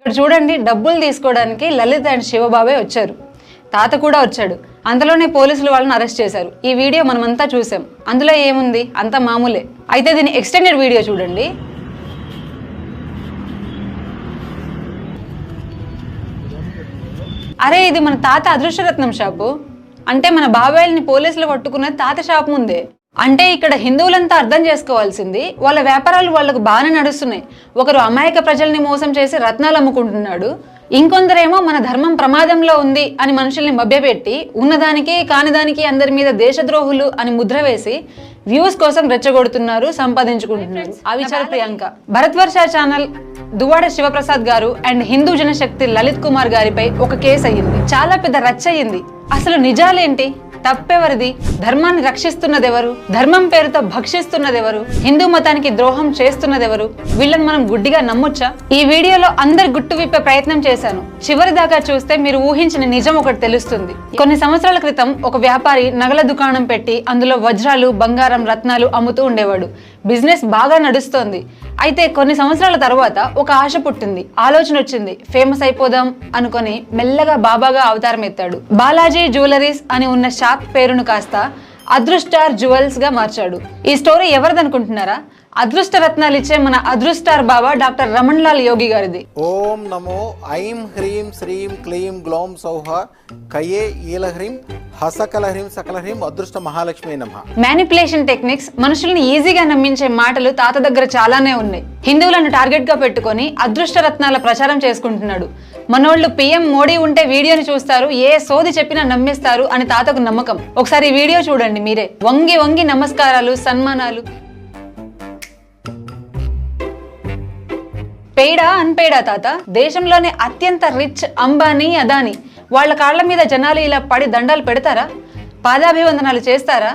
ఇక్కడ చూడండి డబ్బులు తీసుకోవడానికి లలిత్ అండ్ శివబాబే వచ్చారు. తాత కూడా వచ్చాడు. అంతలోనే పోలీసులు వాళ్ళని అరెస్ట్ చేశారు. ఈ వీడియో మనమంతా చూసాం. అందులో ఏముంది? అంతా మామూలే. అయితే దీని ఎక్స్టెండెడ్ వీడియో చూడండి. అరే ఇది మన తాత అదృష్టరత్నం షాపు. అంటే మన బాబాయిల్ని పోలీసులు పట్టుకున్న తాత షాప్ ముందే. అంటే ఇక్కడ హిందువులంతా అర్థం చేసుకోవాల్సింది వాళ్ళ వ్యాపారాలు వాళ్ళకు బాగానే నడుస్తున్నాయి. ఒకరు అమాయక ప్రజల్ని మోసం చేసి రత్నాలు అమ్ముకుంటున్నాడు ఇంకొందరేమో మన ధర్మం ప్రమాదంలో ఉంది అని మనుషుల్ని మభ్యపెట్టి ఉన్నదానికి కానిదానికి అందరి మీద దేశద్రోహులు అని ముద్ర వేసి వ్యూస్ కోసం రెచ్చగొడుతున్నారు సంపాదించుకుంటున్నారు. అవిచార ప్రియాంక. భరత్వర్ష ఛానల్ దువ్వాడ శివప్రసాద్ గారు అండ్ హిందూ జనశక్తి లలిత్ కుమార్ గారిపై ఒక కేసు అయ్యింది. చాలా పెద్ద రచ్చ అయ్యింది అసలు నిజాలేంటి? తప్పెవరిది? ధర్మాన్ని రక్షిస్తున్నదెవరు? ధర్మం పేరుతో భక్షిస్తున్నదెవరు? హిందూ మతానికి ద్రోహం చేస్తున్నదెవరు? వీళ్ళని మనం గుడ్డిగా నమ్మొచ్చా? ఈ వీడియోలో అందరి గుట్టు విప్పే ప్రయత్నం చేశాను. చివరి దాకా చూస్తే మీరు ఊహించిన నిజం ఒకటి తెలుస్తుంది. కొన్ని సంవత్సరాల క్రితం ఒక వ్యాపారి నగల దుకాణం పెట్టి అందులో వజ్రాలు బంగారం రత్నాలు అమ్ముతూ ఉండేవాడు. బిజినెస్ బాగా నడుస్తోంది. అయితే కొన్ని సంవత్సరాల తర్వాత ఒక ఆశ పుట్టింది. ఆలోచన వచ్చింది. ఫేమస్ అయిపోదాం అనుకొని మెల్లగా బాబాగా అవతారం ఎత్తాడు బాలాజీ జ్యువెలరీస్ అని ఉన్న షాప్ పేరును కాస్త అదృష్టార్ జ్యువెల్స్గా మార్చాడు. ఈ స్టోరీ ఎవరిదనుకుంటున్నారా అదృష్ట రత్నాలు ఇచ్చే మన అదృష్టార్ బాబా డాక్టర్ రమణ్ లాల్ యోగి గారిది. ఓం నమో ఐం హ్రీం శ్రీం క్లీం గ్లౌం సౌహ కయే ఈలహ్రీం హసకలహ్రీం సకలహ్రీం అదృష్ట మహాలక్ష్మి నమ. మ్యానిపులేషన్ టెక్నిక్స్ మనుషుల్ని ఈజీగా నమ్మించే మాటలు తాత దగ్గర చాలానే ఉన్నాయి. హిందువులను టార్గెట్గా పెట్టుకొని అదృష్ట రత్నాల ప్రచారం చేసుకుంటున్నాడు. మనోళ్ళు పిఎం మోడీ ఉంటే వీడియోని చూస్తారు ఏ సోది చెప్పినా నమ్మేస్తారు అని తాతకు నమ్మకం. ఒకసారి ఈ వీడియో చూడండి మీరే. వంగి వంగి నమస్కారాలు సన్మానాలు. పేడా అన్పేడా తాత? దేశంలోనే అత్యంత రిచ్ అంబానీ అదాని. వాళ్ళ కాళ్ళ మీద జనాలు ఇలా పడి దండాలు పెడతారా? పాదాభివందనాలు చేస్తారా?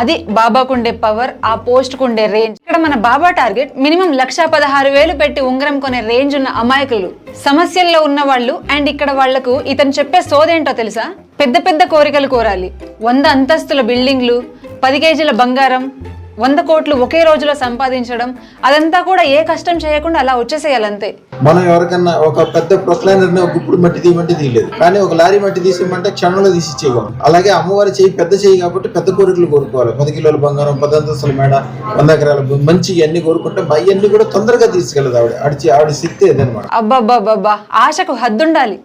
అది బాబాకుండే పవర్ ఆ పోస్ట్ కుండే రేంజ్. ఇక్కడ మన బాబా టార్గెట్ మినిమం లక్ష పదహారు వేలు పెట్టి ఉంగరం కొనే రేంజ్ ఉన్న అమాయకులు. సమస్యల్లో ఉన్న వాళ్ళు అండ్ ఇక్కడ వాళ్ళకు ఇతను చెప్పే సోదేంటో తెలుసా? పెద్ద పెద్ద కోరికలు కోరాలి. వంద అంతస్తుల బిల్డింగ్లు పది కేజీల బంగారం వంద కోట్లు ఒకే రోజులో సంపాదించడం అదంతా కూడా ఏ కష్టం చేయకుండా అలా వచ్చేసేయాలంతే. మనం ఎవరికన్నా ఒక పెద్ద ప్రొక్లైనర్ ఒక గుప్పుడు మట్టి తీయమంటే తీయలేదు. కానీ ఒక లారీ మట్టి తీసేయమంటే క్షణంలో తీసి ఇచ్చేయగలం అలాగే అమ్మవారి చేయి పెద్ద చేయి కాబట్టి పెద్ద కోరికలు కోరుకోవాలి. పది కిలోల బంగారం పది అంతస్తుల మేడ వంద ఎకరాల మంచి ఇవన్నీ కోరుకుంటే అవన్నీ కూడా తొందరగా తీసుకెళ్ళదు ఆవిడ. ఆడిచి ఆవిడ శక్తి అదనమాట అబ్బబ్బబ్బబ్బా ఆశకు హద్దుండాలి.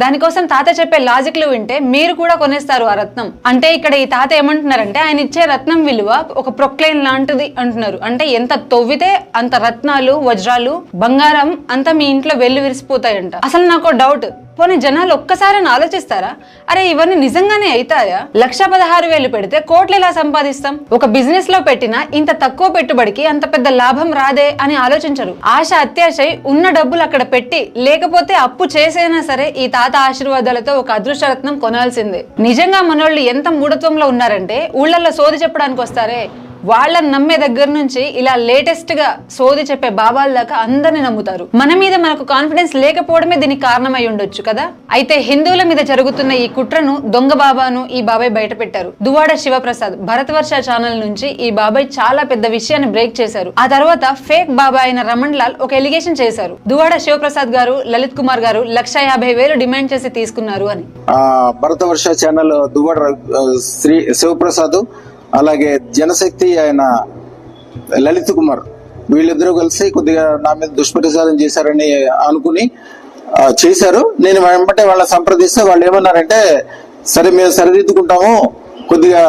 దానికోసం తాత చెప్పే లాజిక్లు వింటే మీరు కూడా కొనేస్తారు ఆ రత్నం. అంటే ఇక్కడ ఈ తాత ఏమంటున్నారంటే ఆయన ఇచ్చే రత్నం విలువ ఒక ప్రొక్లైన్ లాంటిది అంటున్నారు. అంటే ఎంత తవ్వితే అంత రత్నాలు వజ్రాలు బంగారం అంతా మీ ఇంట్లో వెళ్ళి విరిసిపోతాయంట. అసలు నాకు డౌట్ పోనీ జనాలు ఒక్కసారి ఆలోచిస్తారా? అరే ఇవన్నీ నిజంగానే అవుతాయా లక్ష పదహారు వేలు పెడితే కోట్లు ఎలా సంపాదిస్తాం? ఒక బిజినెస్లో పెట్టిన ఇంత తక్కువ పెట్టుబడికి అంత పెద్ద లాభం రాదే అని ఆలోచించరు. ఆశ అత్యాశై ఉన్న డబ్బులు అక్కడ పెట్టి లేకపోతే అప్పు చేసైనా సరే ఈ తాత ఆశీర్వాదాలతో ఒక అదృష్టరత్నం కొనాల్సిందే. నిజంగా మనోళ్ళు ఎంత మూఢత్వంలో ఉన్నారంటే ఊళ్ళల్లో సోది చెప్పడానికి వస్తారే వాళ్ళని నమ్మే దగ్గర నుంచి ఇలా లేటెస్ట్గా సోది చెప్పే బాబాల దాకా అందరిని నమ్ముతారు. మన మీద మనకు కాన్ఫిడెన్స్ లేకపోవడమే దీనికి కారణమై ఉండొచ్చు కదా? అయితే హిందువుల మీద జరుగుతున్న ఈ కుట్రను దొంగ బాబాను ఈ బాబాయ్ బయట పెట్టారు దువాడ శివప్రసాద్ భరతవర్ష ఛానల్ నుంచి ఈ బాబాయ్ చాలా పెద్ద విషయాన్ని బ్రేక్ చేశారు. ఆ తర్వాత ఫేక్ బాబాయ్ అయిన రమణ్ లాల్ ఒక ఎలిగేషన్ చేశారు. దువాడ శివప్రసాద్ గారు లలిత్ కుమార్ గారు లక్ష యాభై వేలు డిమాండ్ చేసి తీసుకున్నారు అని. భరతవర్ష ఛానల్ దువాడ శ్రీ శివప్రసాద్ అలాగే జనశక్తి ఆయన లలిత్ కుమార్ వీళ్ళిద్దరూ కలిసి కొద్దిగా నా మీద దుష్ప్రచారం చేశారని అనుకుని చేశారు. నేను వెంబటే వాళ్ళని సంప్రదిస్తే వాళ్ళు ఏమన్నారంటే సరే మేము సరిదిద్దుకుంటాము కొద్దిగా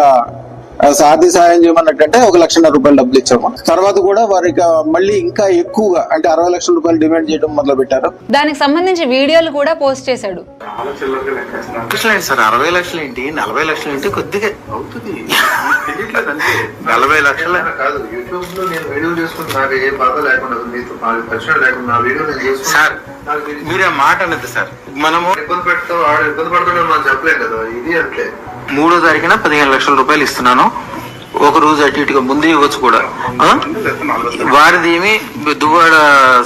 ఆర్థిక సహాయం చేయమన్నట్టంటే ఒక లక్షన్నర రూపాయలు డబ్బులు ఇచ్చాము. తర్వాత కూడా వారికి మళ్ళీ ఇంకా ఎక్కువగా అంటే అరవై లక్షల రూపాయలు డిమాండ్ చేయడం మొదలు పెట్టారు. దానికి సంబంధించి వీడియోలు కూడా పోస్ట్ చేశాడు. సార్ అరవై లక్షలు ఏంటి? నలభై లక్షలు ఏంటి? కొద్దిగా అవుతుంది. నలభై లక్షలు? కాదు యూట్యూబ్లో నేను వీడియో చేసుకుంటే నాకు ఏ బాధ లేకుండా మీతో నాకు పరిచయం లేకుండా నా వీడియో నేను చేసుకుంటా సార్ నాకు మీరు మాట అనేది సార్. మనము ఇబ్బంది పెడతావు ఆడ ఇబ్బంది పడుతున్నావు మనం చెప్పలేం కదా. ఇది అంతే మూడో తారీఖున పదిహేను లక్షల రూపాయలు ఇస్తున్నాను. ఒక రోజు అటు ఇటుగా ముందు ఇవ్వచ్చు కూడా? వారిది ఏమి? దువ్వాడ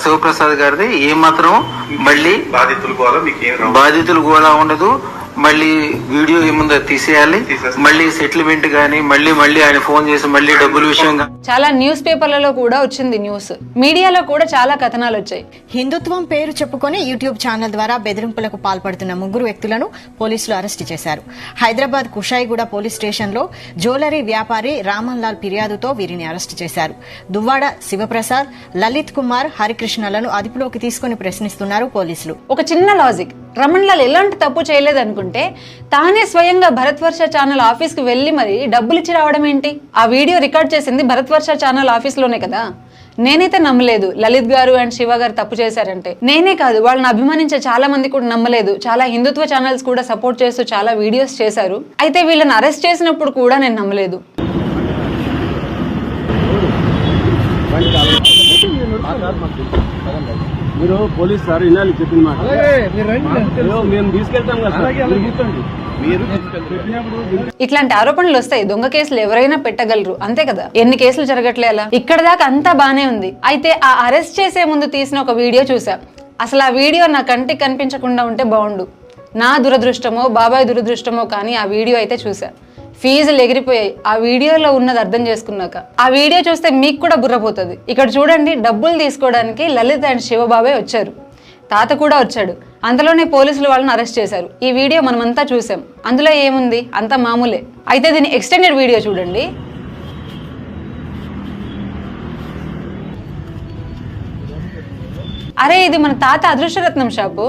శివప్రసాద్ గారిది. ఏ మాత్రం మళ్ళీ బాధితులు బాధితులు కూడా ఉండదు. మళ్ళీ వీడియో ఏముందో తీసేయాలి. మళ్ళీ సెటిల్మెంట్ గానీ మళ్ళీ మళ్ళీ ఆయన ఫోన్ చేసి మళ్ళీ డబ్బుల విషయం గా- చాలా న్యూస్ పేపర్లలో కూడా వచ్చింది న్యూస్. మీడియాలో కూడా చాలా కథనాలు వచ్చాయి. హిందుత్వం పేరు చెప్పుకొని యూట్యూబ్ ఛానల్ ద్వారా బెదిరింపులకు పాల్పడుతున్న ముగ్గురు వ్యక్తులను పోలీసులు అరెస్టు చేశారు. హైదరాబాద్ కుషాయిగూడ పోలీస్ స్టేషన్లో జ్యువెలరీ వ్యాపారి రామన్ లాల్ ఫిర్యాదుతో వీరిని అరెస్టు చేశారు. దువ్వాడ శివప్రసాద్ లలిత్ కుమార్ హరికృష్ణలను అదుపులోకి తీసుకుని ప్రశ్నిస్తున్నారు పోలీసులు. ఒక చిన్న లాజిక్ రమణ్ లాల్ ఎలాంటి తప్పు చేయలేదు అనుకుంటే తానే స్వయంగా భరత్వర్ష ఛానల్ ఆఫీస్కి వెళ్ళి మరి డబ్బులు ఇచ్చి రావడం ఏంటి? ఆ వీడియో రికార్డ్ చేసింది భరత్వర్ష ఛానల్ ఆఫీస్లోనే కదా? నేనైతే నమ్మలేదు. లలిత్ గారు అండ్ శివ గారు తప్పు చేశారంటే. నేనే కాదు వాళ్ళని అభిమానించే చాలా మంది కూడా నమ్మలేదు. చాలా హిందుత్వ ఛానల్స్ కూడా సపోర్ట్ చేస్తూ చాలా వీడియోస్ చేశారు. అయితే వీళ్ళని అరెస్ట్ చేసినప్పుడు కూడా నేను నమ్మలేదు. మీరు పోలీస్ సార్ వినాలి చెప్పిన మాట. మేము తీసుకెళ్తాం కదా సార్. కూర్చోండి. ఇట్లాంటి ఆరోపణలు వస్తాయి. దొంగ కేసులు ఎవరైనా పెట్టగలరు. అంతే కదా? ఎన్ని కేసులు జరగట్లే అలా? ఇక్కడ దాకా అంతా బానే ఉంది. అయితే ఆ అరెస్ట్ చేసే ముందు తీసిన ఒక వీడియో చూసా. అసలు ఆ వీడియో నా కంటికి కనిపించకుండా ఉంటే బాగుండు. నా దురదృష్టమో బాబాయ్ దురదృష్టమో కానీ ఆ వీడియో అయితే చూసా. ఫీజులు ఎగిరిపోయాయి. ఆ వీడియోలో ఉన్నది అర్థం చేసుకున్నాక. ఆ వీడియో చూస్తే మీకు కూడా బుర్రపోతుంది ఇక్కడ చూడండి డబ్బులు తీసుకోవడానికి లలిత్ అండ్ శివబాబాయ్ వచ్చారు. తాత కూడా వచ్చాడు. అంతలోనే పోలీసులు వాళ్ళని అరెస్ట్ చేశారు. ఈ వీడియో మనమంతా చూసాం. అందులో ఏముంది? అంతా మామూలే. అయితే దీని ఎక్స్టెండెడ్ వీడియో చూడండి. అరే ఇది మన తాత అదృష్టరత్నం షాపు.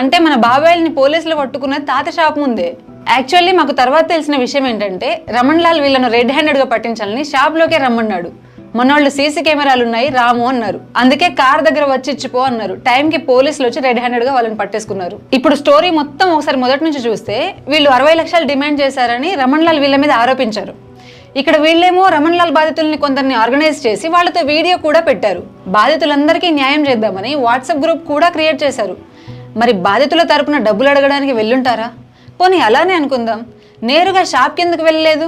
అంటే మన బాబాయిల్ని పోలీసులు పట్టుకున్న తాత షాప్ ముందే. యాక్చువల్లీ మాకు తర్వాత తెలిసిన విషయం ఏంటంటే రమణ్ లాల్ వీళ్ళను రెడ్ హ్యాండెడ్గా పట్టించాలని షాప్లోకే రమ్మన్నాడు. మనోళ్ళు సీసీ కెమెరాలు ఉన్నాయి రాము అన్నారు. అందుకే కార్ దగ్గర వచ్చి ఇచ్చిపో అన్నారు. టైంకి పోలీసులు వచ్చి రెడ్ హ్యాండెడ్గా వాళ్ళని పట్టేసుకున్నారు. ఇప్పుడు స్టోరీ మొత్తం ఒకసారి మొదటి నుంచి చూస్తే వీళ్ళు అరవై లక్షలు డిమాండ్ చేశారని రమణ్ లాల్ వీళ్ళ మీద ఆరోపించారు. ఇక్కడ వీళ్ళేమో రమణ్ లాల్ బాధితుల్ని కొందరిని ఆర్గనైజ్ చేసి వాళ్ళతో వీడియో కూడా పెట్టారు. బాధితులందరికీ న్యాయం చేద్దామని వాట్సాప్ గ్రూప్ కూడా క్రియేట్ చేశారు. మరి బాధితుల తరపున డబ్బులు అడగడానికి వెళ్ళుంటారా? పోనీ అలానే అనుకుందాం. నేరుగా షాప్ కిందకు వెళ్ళలేదు.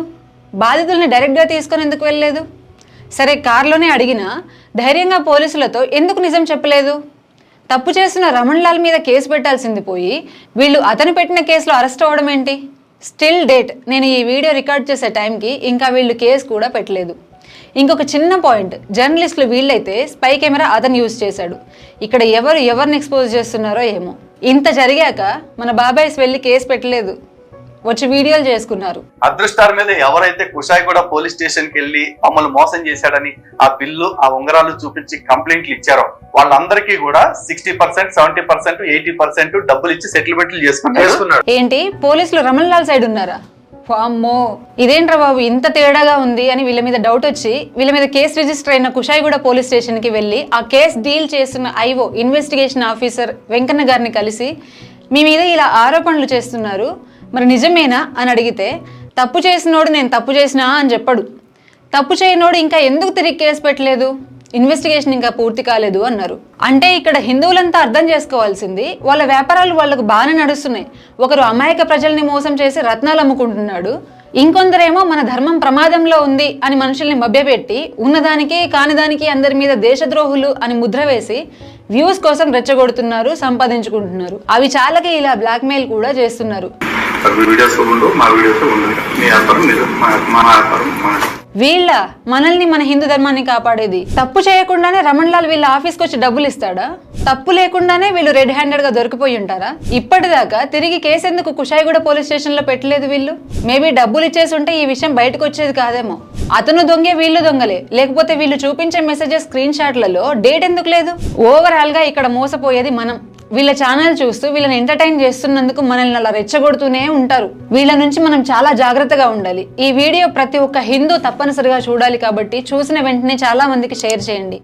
బాధితుల్ని డైరెక్ట్గా తీసుకొని ఎందుకు వెళ్ళలేదు? సరే కారులోనే అడిగినా ధైర్యంగా పోలీసులతో ఎందుకు నిజం చెప్పలేదు? తప్పు చేసిన రమణ్ లాల్ మీద కేసు పెట్టాల్సింది పోయి వీళ్ళు అతను పెట్టిన కేసులో అరెస్ట్ అవ్వడం ఏంటి? Still date. నేను ఈ వీడియో రికార్డ్ చేసే టైంకి ఇంకా వీళ్ళు కేసు కూడా పెట్టలేదు. ఇంకొక చిన్న పాయింట్. జర్నలిస్టులు వీళ్ళైతే స్పై కెమెరా అతను యూజ్ చేశాడు. ఇక్కడ ఎవరు ఎవరిని ఎక్స్పోజ్ చేస్తున్నారో ఏమో. ఇంత జరిగాక మన బాబాయ్స్ వెళ్ళి కేసు పెట్టలేదు. వచ్చి వీడియోలు చేసుకున్నారు. అదృష్టార్ మీద ఎవరైతే కుషాయిగూడ పోలీస్ స్టేషన్కి వెళ్ళి మమ్మల్ని మోసం చేశాడని ఆ బిల్లు ఆ ఉంగరాలు చూపించి కంప్లైంట్లు ఇచ్చారో వాళ్ళందరికీ కూడా sixty percent seventy percent eighty percent డబ్బులు ఇచ్చి సెటిల్మెంట్లు చేసుకున్నారు. ఏంటి? పోలీసులు రమణ్ లాల్ సైడ్ ఉన్నారా? అమ్మో ఇదేంట్రా బాబు ఇంత తేడాగా ఉంది అని వీళ్ళ మీద డౌట్ వచ్చి వీళ్ళ మీద కేసు రిజిస్టర్ అయిన కుషాయిగూడ పోలీస్ స్టేషన్కి వెళ్ళి ఆ కేసు డీల్ చేస్తున్న ఐఓ ఇన్వెస్టిగేషన్ ఆఫీసర్ వెంకన్న గారిని కలిసి మీ మీద ఇలా ఆరోపణలు చేస్తున్నారు? మరి నిజమేనా? అని అడిగితే తప్పు చేసినోడు నేను తప్పు చేసినా? అని చెప్పడు. తప్పు చేయనోడు ఇంకా ఎందుకు తిరిగి కేసు పెట్టలేదు? ఇన్వెస్టిగేషన్ ఇంకా పూర్తి కాలేదు అన్నారు. అంటే ఇక్కడ హిందువులంతా అర్థం చేసుకోవాల్సింది వాళ్ళ వ్యాపారాలు వాళ్ళకు బాగానే నడుస్తున్నాయి. ఒకరు అమాయక ప్రజల్ని మోసం చేసి రత్నాలు అమ్ముకుంటున్నాడు ఇంకొందరేమో మన ధర్మం ప్రమాదంలో ఉంది అని మనుషుల్ని మభ్యపెట్టి ఉన్నదానికి కానిదానికి అందరి మీద దేశద్రోహులు అని ముద్ర వేసి వ్యూస్ కోసం రెచ్చగొడుతున్నారు సంపాదించుకుంటున్నారు. అవి చాలకి ఇలా బ్లాక్మెయిల్ కూడా చేస్తున్నారు. వీళ్ళ మనల్ని మన హిందూ ధర్మాన్ని కాపాడేది. తప్పు చేయకుండానే రమణ్ లాల్ వీళ్ళ ఆఫీస్కి వచ్చి డబ్బులు ఇస్తాడా? తప్పు లేకుండానే వీళ్ళు రెడ్ హ్యాండెడ్గా దొరికిపోయి ఉంటారా? ఇప్పటిదాకా తిరిగి కేసు ఎందుకు కుషాయిగూడ పోలీస్ స్టేషన్లో పెట్టలేదు వీళ్ళు? మేబీ డబ్బులు ఇచ్చేసి ఉంటే ఈ విషయం బయటకు వచ్చేది కాదేమో. అతను దొంగే వీళ్ళు దొంగలే. లేకపోతే వీళ్ళు చూపించే మెసేజెస్ స్క్రీన్ షాట్లలో డేట్ ఎందుకు లేదు? ఓవరాల్గా ఇక్కడ మోసపోయేది మనం. వీళ్ళ ఛానల్ చూస్తూ వీళ్ళని ఎంటర్టైన్ చేస్తున్నందుకు మనల్ని అలా రెచ్చగొడుతూనే ఉంటారు. వీళ్ళ నుంచి మనం చాలా జాగ్రత్తగా ఉండాలి. ఈ వీడియో ప్రతి ఒక్క హిందూ తప్పనిసరిగా చూడాలి కాబట్టి చూసిన వెంటనే చాలా మందికి షేర్ చేయండి.